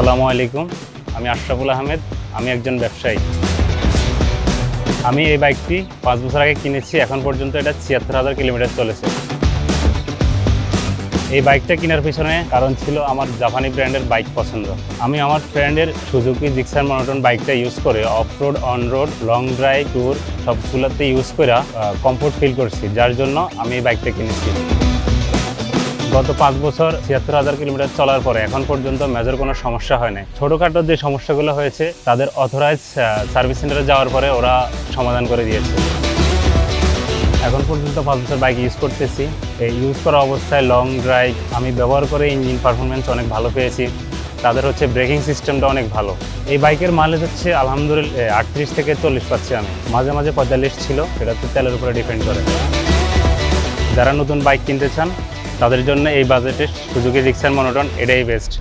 আসসালামু আলাইকুম। আমি আশরাফুল আহমেদ, আমি একজন ব্যবসায়ী। আমি এই বাইকটি পাঁচ বছর আগে কিনেছি, এখন পর্যন্ত এটা ছিয়াত্তর হাজার কিলোমিটার চলেছে। এই বাইকটা কেনার পিছনে কারণ ছিল আমার জাপানি ব্র্যান্ডের বাইক পছন্দ। আমি আমার ফ্রেন্ডের সুজুকি জিক্সার মনোটন বাইকটা ইউজ করে off road on road long drive tour সবগুলোতে ইউজ করে কমফোর্ট ফিল করছি, যার জন্য আমি এই বাইকটা কিনেছি। গত পাঁচ বছর ছিয়াত্তর হাজার কিলোমিটার চলার পরে এখন পর্যন্ত মেজর কোনো সমস্যা হয় নাই। ছোটোখাটো যে সমস্যাগুলো হয়েছে, তাদের অথরাইজ সার্ভিস সেন্টারে যাওয়ার পরে ওরা সমাধান করে দিয়েছে। এখন পর্যন্ত পাঁচ বছর বাইক ইউজ করতেছি। এই ইউজ করা অবস্থায় লং ড্রাইভ আমি ব্যবহার করে ইঞ্জিন পারফরমেন্স অনেক ভালো পেয়েছি। তাদের হচ্ছে ব্রেকিং সিস্টেমটা অনেক ভালো। এই বাইকের মাইলেজ হচ্ছে আলহামদুলিল্লাহ আটত্রিশ থেকে চল্লিশ পাচ্ছি আমি। মাঝে মাঝে পঁয়তাল্লিশ ছিল সেটা তো তেলের উপরে ডিপেন্ড করে। যারা নতুন বাইক কিনতে চান তাদের জন্য এই বাজেটে সুযোগী রিক্সার মনোটন এটাই বেস্ট